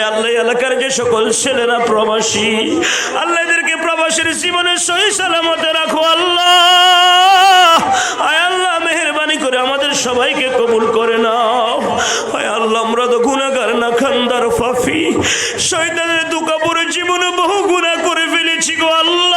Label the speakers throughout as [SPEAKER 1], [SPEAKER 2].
[SPEAKER 1] হয় আল্লাহ এলাকার যে সকল ছেলেরা প্রবাসী, আল্লাহ এদেরকে প্রবাসীর জীবনের সহি সালামতে রাখো আল্লাহ। আয় আল্লাহ, মেহরবানি করে আমাদের সবাইকে কবুল করে নাও। আয় আল্লাহ, আমরা তো গুণাগার না খান্দার ফাফি। শয়তানের দুকাপুরের জীবনে বহু গুণা করে ফেলেছি গো আল্লাহ।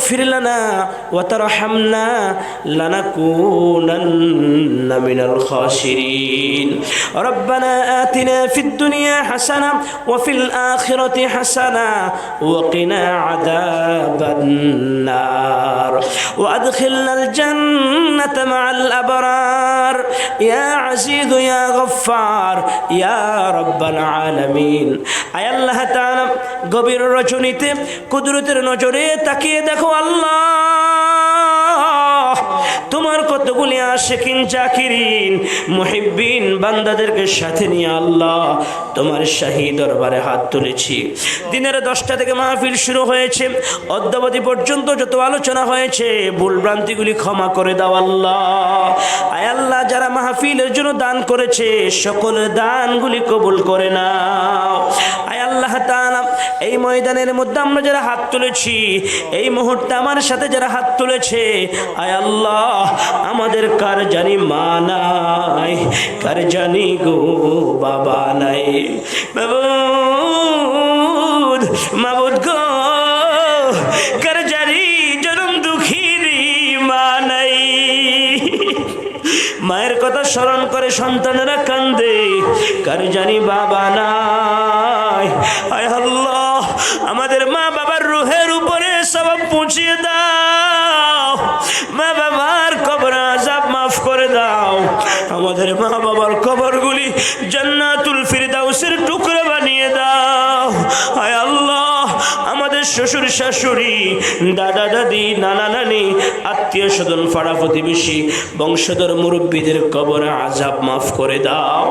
[SPEAKER 1] تغفر لنا وترحمنا لنكونن من الخاسرين. ربنا آتنا في الدنيا حسنة وفي الآخرة حسنة وقنا عذاب النار. وأدخلنا الجنة مع الأبرار. ইয়া আসিদু ইয়া গফার ইয়া রব্বাল আলামিন। আয় আল্লাহ তাআলা, গভীর রচনীতে, কুদরতের নজরে তাকিয়ে দেখো আল্লাহ। তোমার কতগুলি আশেকিন জাকিরিন, মুহিব্বিন বান্দাদেরকে সাথে নিয়ে আল্লাহ তোমার শাহী দরবারে হাত তুলেছি। দিনের দশটা থেকে মাহফিল শুরু হয়েছে, অদ্যাবধি পর্যন্ত যত আলোচনা হয়েছে, ভুল ভ্রান্তিগুলি ক্ষমা করে দাও আল্লাহ। আয় আল্লাহ, যারা মাহফিলের জন্য দান করেছে, সকল দানগুলি কবুল করে নাও। এই ময়দানের মধ্যে আমরা যারা হাত তুলেছি, এই মুহূর্তে আমার সাথে যারা হাত তুলেছে, আয় আল্লাহ, আমাদের কার জানি মা নাই, কার জানি গো বাবা নাই। মাবুদ মাবুদ গো, কার জানি জনম দুঃখী মা নাই। মায়ের কথা স্মরণ করে সন্তানেরা কান্দে, কার জানি বাবা নাই। আয় আল্লাহ আমাদের মা বাবার রুহের উপরে সব পুঁছিয়ে দাও। মা বাবার কবর আজাব মাফ করে দাও। আমাদের মা বাবার কবরগুলি জান্নাতুল ফিরদাউসের টুকরো শ্বশুর শাশুড়ি, দাদা দাদি, নানা নানি, আত্মীয় স্বজন, পাড়া প্রতিবেশী, বংশধর মুরব্বীদের কবরে আজাব মাফ করে দাও।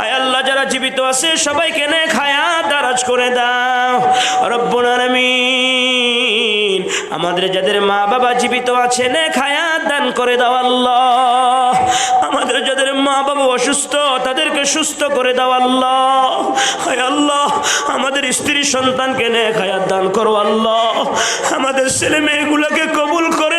[SPEAKER 1] আয় আল্লাহ, যারা জীবিত আছে, সবাইকে নে খায়া দারাজ করে দাও। রব্বুল আলামিন। আমাদের যাদের মা বাবা জীবিত আছে নে খায়া দান করে দাও আল্লাহ। আমাদের যাদের মা বাবা অসুস্থ, তাদেরকে সুস্থ করে দাও আল্লাহ। হায় আল্লাহ, আমাদের স্ত্রী সন্তানকে নে খায়াত দান করো আল্লাহ। আমাদের ছেলে মেয়েগুলোকে কবুল করে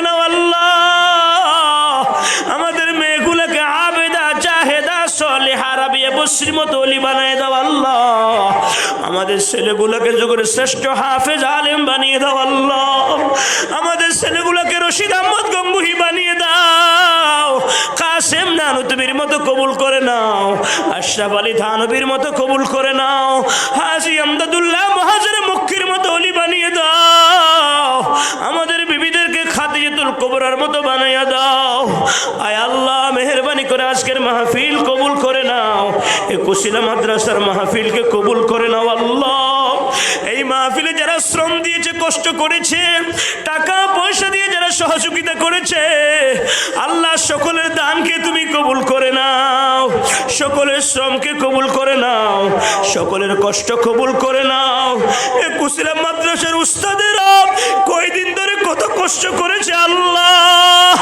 [SPEAKER 1] সলেহা মতো অলি বানিয়ে দাও আল্লাহ। আমাদের ছেলেগুলোকে যুগের শ্রেষ্ঠ হাফেজ আলেম বানিয়ে দাও আল্লাহ। আমাদের ছেলেগুলোকে রশিদ আহমদ গম্বুহি বানিয়ে দাও। কাসেম নানুতবির মতো কবুল করে নাও। আশরাফ আলী থানবীর মতো কবুল করে নাও। হাজি আমদাদুল্লাহ মহাজের মুখির মতো অলি বানিয়ে দাও। আমাদের কবরার মতো বানাইয়া দাও। আয় আল্লাহ, মেহরবানি করে আজকের মাহফিল কবুল করে নাও। এ কুশিলা মাদ্রাসার মাহফিলকে কবুল করে নাও আল্লাহ। এই মাহফিলে যারা শ্রম দিয়েছে, কষ্ট করেছে, টাকা পয়সা দিয়ে যারা সহযোগিতা করেছে, আল্লাহ সকলের দানকে তুমি কবুল করে নাও। সকলের শ্রমকে কবুল করে নাও। সকলের কষ্ট কবুল করে নাও। এ কুশিলা মাদ্রাসার উস্তাদেরা কয়দিন ধরে কত কষ্ট করেছে আল্লাহ।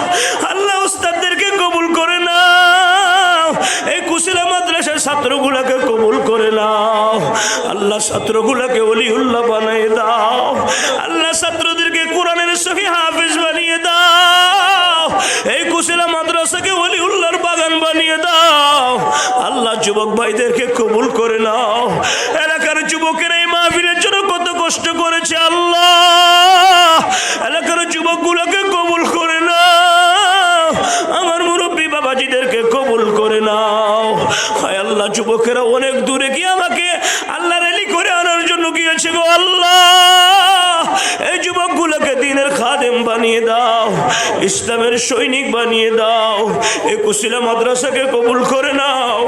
[SPEAKER 1] আল্লাহ উস্তাদদেরকে কবুল করে নাও। এই কুশিলা মাদ্রাসার ছাত্রগুলোকে কবুল করে নাও। আল্লাহ ছাত্রগুলোকে অলিউল্লাহ বানিয়ে দাও। আল্লাহ ছাত্রদেরকে কোরআনের সহি হাফিজ বানিয়ে দাও। এই কুশিলা মাদ্রাসাকে অলিউল্লাহর বাগান বানিয়ে দাও। আল্লাহ যুবক ভাইদেরকে কবুল করে নাও। এলাকার যুবকের এই মাহফিলের জন্য কত কষ্ট করেছে আল্লাহ। ইসলামের সৈনিক বানিয়ে দাও। এ কুশিলা মাদ্রাসাকে কবুল করে নাও।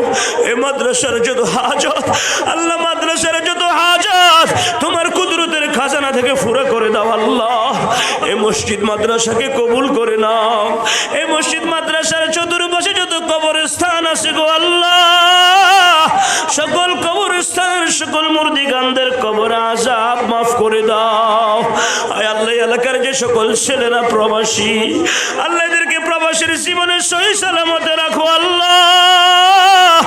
[SPEAKER 1] এ মাদ্রাসার যত হাজত, আল্লাহ মাদ্রাসার যত হাজত, তোমার কুদরতের খাজানা থেকে ফুরা করে দাও আল্লাহ। এ মসজিদ মাদ্রাসাকে কবুল করে নাও। এ মসজিদ মাদ্রাসার চতুর্পাশে যত কবরস্থান আছে গো আল্লাহ। সকল কবরস্থানের সকল মুর্দিগানদের কবর আজাব মাফ করে দাও। আল্লাহ এলাকার যে সকল ছেলেরা প্রবাসী, আল্লাহ এদেরকে প্রবাসীর জীবনে সহি সালামতে রাখো আল্লাহ।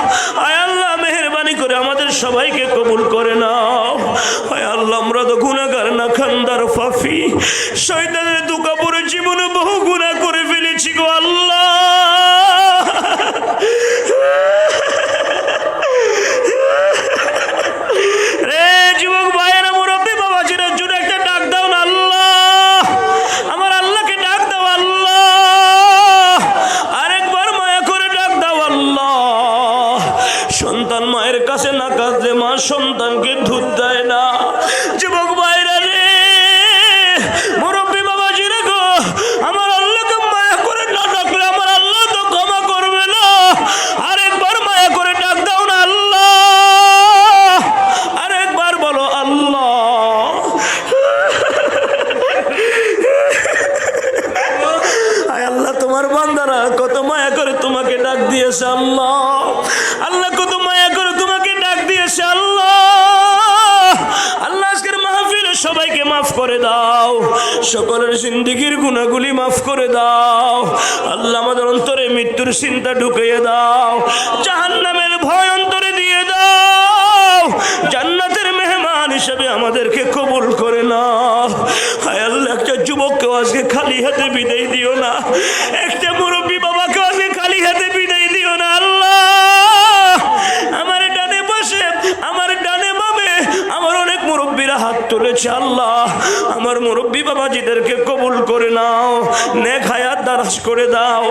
[SPEAKER 1] আয় আল্লাহ, মেহরবানি করে আমাদের সবাইকে কবুল করে নাও। আয় আল্লাহ, আমরা তো গুণাগার না, খান্দার ফাফি। শয়তানের দুকাপুরে জীবনে বহু গুণা করে ফেলেছি গো আল্লাহ। সকলের জিন্দিগির গুণাগুলি মাফ করে দাও। আল্লাহ আমাদের অন্তরে মৃত্যুর চিন্তা ঢুকিয়ে দাও। জাহান্নামের ভয় অন্তরে দিয়ে দাও। জান্নাতের মেহমান হিসেবে আমাদেরকে কবুল করে নাও। হায় আল্লাহ, একটা যুবককে আজকে খালি হাতে বিদায় দিও না। একটা মুরব্বী বাবাকে আজকে খালি হাতে বিদায় দিও না আমার ডানে বামে, আমার অনেক মুরব্বীরা হাত তুলেছে, আল্লাহ। আমার মুরব্বী বাবাজিদেরকে কবুল করে নাও, নেক হায়াত দারাজ করে দাও।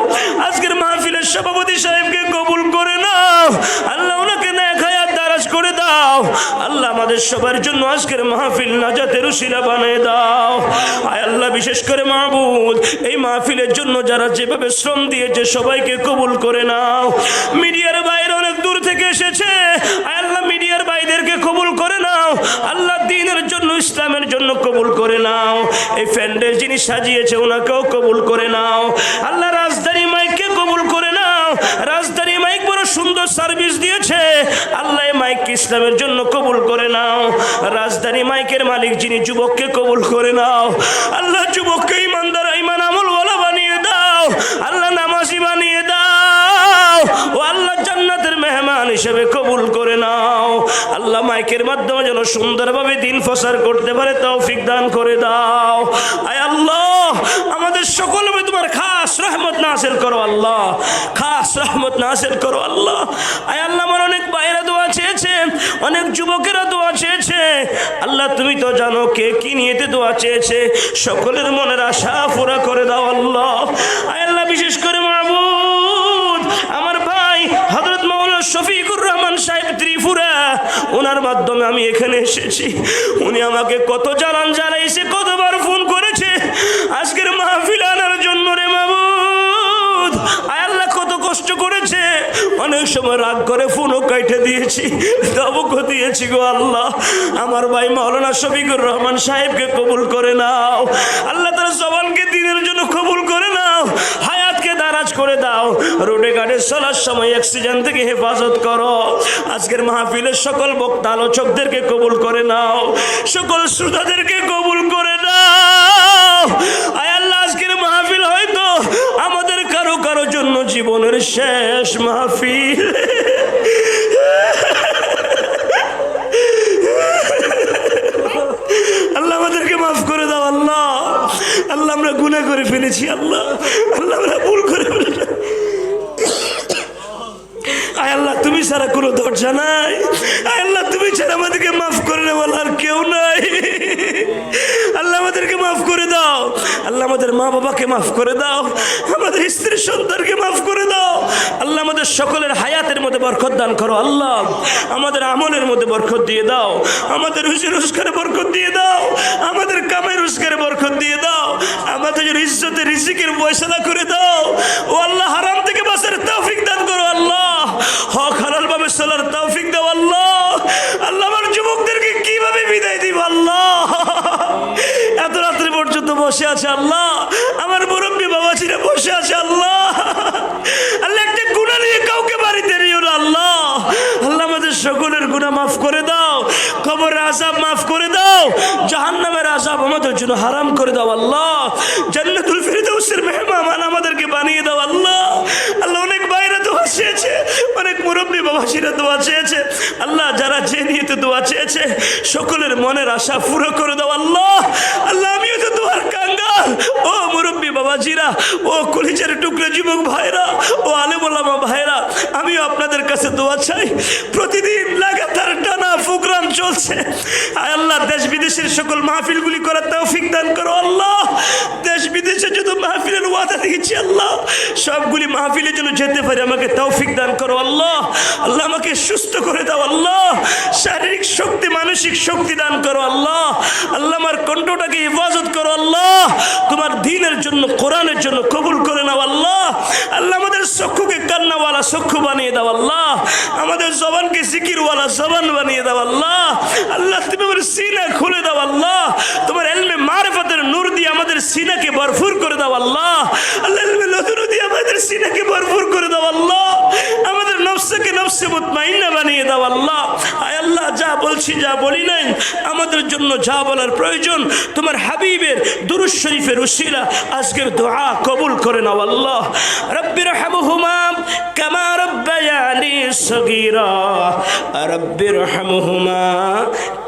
[SPEAKER 1] আজকের মাহফিলের সভাপতি সাহেবকে কবুল করে নাও। আল্লাহ ওনাকে নেক হায়াত দারাজ করে দাও। আল্লাহ আমাদের সবার জন্য আজকের মাহফিল নাজাতের শিলা বানিয়ে দাও। আয় আল্লাহ, বিশেষ করে মাহবুদ, এই মাহফিলের জন্য যারা যেভাবে শ্রম দিয়েছে সবাইকে কবুল করে নাও। মিডিয়ার বাইরে অনেক দূর থেকে এসেছে। আয় আল্লাহ মিডিয়ার বাইদেরকে কবুল করে নাও। আল্লাহ দিনের জন্য, ইসলামের জন্য কবুল করে নাও। এই ফ্যান্ডেল যিনি সাজিয়েছে, ওনাকেও কবুল করে নাও। আল্লাহ রাজধানী মাইককে কবুল করে নাও। রাজধানী মাইক বড় সুন্দর সার্ভিস দিয়েছে। আল্লাহ মাইক ইসলামের জন্য কবুল করে নাও। রাজধানী মাইকের মালিক যিনি, যুবককে কবুল করে নাও। আল্লাহ যুবককে ইমানদার, ইমান আমল ওয়ালা বানিয়ে দাও। আল্লাহ নামাজি বানিয়ে হিসেবে কবুল করে নাও। আল্লাহ মাইকের মাধ্যমে যেন সুন্দরভাবে দিন ফসার করতে পারে, তৌফিক দান করে দাও। আয় আল্লাহ, আমাদের সকল তোমার খাস রহমত নাসিল করো আল্লাহ, খাস রহমত নাসিল করো আল্লাহ। আয় আল্লাহ, আমার অনেক বাইরা দোয়া চেয়েছে, অনেক যুবকেরা দোয়া চেয়েছে। আল্লাহ, তুমি তো জানো কে কি নিয়েতে দোয়া চেয়েছে, সকলের মনের আশা পুরা করে দাও আল্লাহ। আয় আল্লাহ, বিশেষ করে মাহবুদ আমার ভাই হজরত মৌলানা ত্রিপুরা ওনার মাধ্যমে আমি এখানে এসেছি। উনি আমাকে কত জানান জানাইছে কতবার ফোন করেছে। আজকের মাহফিল আনার জন্য রে কত কষ্ট করেছে। অনেক সময় রাগ করে ফোনও কাইটে দিয়েছি, দাবুকও দিয়েছি গো আল্লাহ। আমার ভাই মাওলানা শফিকুর রহমান সাহেবকে কবুল করে নাও। আল্লাহ তার জবানকে দিনের জন্য কবুল করে নাও। হায়াতকে করে দাও। রোডে ঘাটে চলার সময় অ্যাক্সিডেন্ট থেকে হেফাজত করো। আজকের মাহফিলের সকল বক্তা আলোচকদেরকে কবুল করে নাও। সকল শ্রোতাদেরকে কবুল করে নাও। আজকের মাহফিল হয়তো আমাদের কারও কারও জন্য জীবনের শেষ মাহফিল। আল্লাহ আমাদেরকে মাফ করে দাও, আল্লাহ। আল্লাহ আমরা গুণা করে ফেলেছি, আল্লাহ আল্লাহ আমরা ভুল করে ফেলেছি আয় আল্লাহ তুমি ছাড়া কোনো দরজা নাই আয় আল্লাহ তুমি ছাড়া আমাদেরকে মাফ করে নেওয়ার আর কেউ নাই আল্লাহ আমাদেরকে মাফ করে দাও আল্লাহ আমাদের মা বাবাকে মাফ করে দাও। আমাদের স্ত্রী সন্তানকে মাফ করে দাও। আল্লাহ আমাদের সকলের হায়াতের মধ্যে বরকত দান করো, আল্লাহ। আমাদের আমলের মধ্যে বরকত দিয়ে দাও। আমাদের রুজি রোজগারে বরকত দিয়ে দাও। আমাদের কামাই রোজগারে বরকত দিয়ে দাও। আমাদের ইজ্জতের রিজিকের পয়সা করে দাও। ও আল্লাহ, হারাম থেকে বাঁচার তৌফিক দান করো, আল্লাহ। হক হালাল ভাবে চলার তৌফিক দাও, আল্লাহ। আল্লাহ আমার যুবকদেরকে কীভাবে বিদায় দিব, আল্লাহ? এত রাত্রি পর্যন্ত বসে আছে, আল্লাহ আমার মুরব্বী বাবাজিরা বসে আছে আল্লাহ আল্লাহ একটা গুণা নিয়ে কাউকে বাড়িতে নিও না আল্লাহ আল্লাহ আমাদের সকলের গুণা মাফ করে দাও। কবরের আজাব মাফ করে দাও। জাহান্নামের আজাব আমাদের জন্য হারাম করে দাও আল্লাহ। জান্নাতুল ফিরদাউসের মেহমান আমাদেরকে বানিয়ে দাও আল্লাহ। আল্লাহ অনেক বাইরে দোয়া চেয়েছে, অনেক মুরব্বী বাবাসীরা দোয়া চেয়েছে। আল্লাহ যারা যে নিয়ে তো দোয়া চেয়েছে, সকলের মনের আশা পুরো করে দাও আল্লাহ। আল্লাহ, আমিও তো দোয়ার কাঙ্গাল ও মুরব্বী বাবাজিরা, ও কলিজার টুকরো যুবক ভাইরা, ও আলেমুল্লামা ভাইরা আমিও আপনাদের কাছে দোয়া চাই, প্রতিদিন লাগাতার টানা প্রোগ্রাম চলছে। আল্লাহ, দেশ বিদেশের সকল মাহফিলগুলি করার তৌফিক দান করো, আল্লাহ। দেশ বিদেশে যত মাহফিলের ওয়াদা দিয়েছি আল্লাহ। সবগুলি মাহফিলের জন্য যেতে পারি, আমাকে তৌফিক দান করো আল্লাহ। আল্লাহ আমাকে সুস্থ করে দাও আল্লাহ। শারীরিক শক্তি, মানসিক শক্তি দান করো আল্লাহ। আল্লাহ আমার কণ্ঠটাকে হেফাজত করো আল্লাহ। তোমার দিনের জন্য, কোরআনের জন্য কবুল করে নাও আল্লাহ। আল্লাহ আমাদের চক্ষুকে কান্নাওয়ালা চক্ষু বানিয়ে দাও আল্লাহ। আমাদের জবানকে সিকিরওয়ালা জবান বানিয়ে দাও আল্লাহ। আল্লাহ, তুমি আমার সিনা খুলে দাও আল্লাহ। তোমার এলমে মারফতের নূর দিয়ে আমাদের সিনাকে ভরপুর করে দাও আল্লাহ। আমাদের সিনাকে ভরপুর করে দাও আল্লাহ। আমাদের নফসকে নফসে মুতমাইন্না বানিয়ে দাও আল্লাহ। আয় আল্লাহ, যা বলছি যা বলি নাই, আমাদের জন্য যা বলার প্রয়োজন, তোমার হাবিবের দুরুজ শরীফের উশিলা আজকের দোয়া কবুল করে নাও আল্লাহ। রব্বির হামহুমা কামা রব্বায়ানি সগীরা। রব্বির হামহুমা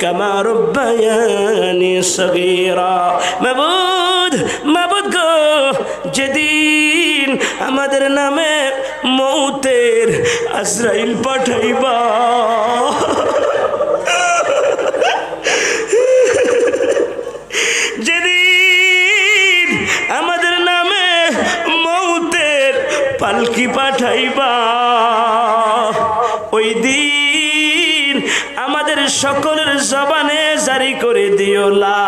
[SPEAKER 1] কামা রব্বায়ানি সগীরা। মাবুদ মাবুদ গো, যেদিন আমাদের নামে মৌতের আজরাইল পাঠাইবা। যেদিন আমাদের নামে মৌতের পালকি পাঠাইবা, ওই দিন আমাদের সকলের জবানে জারি করে দিও লা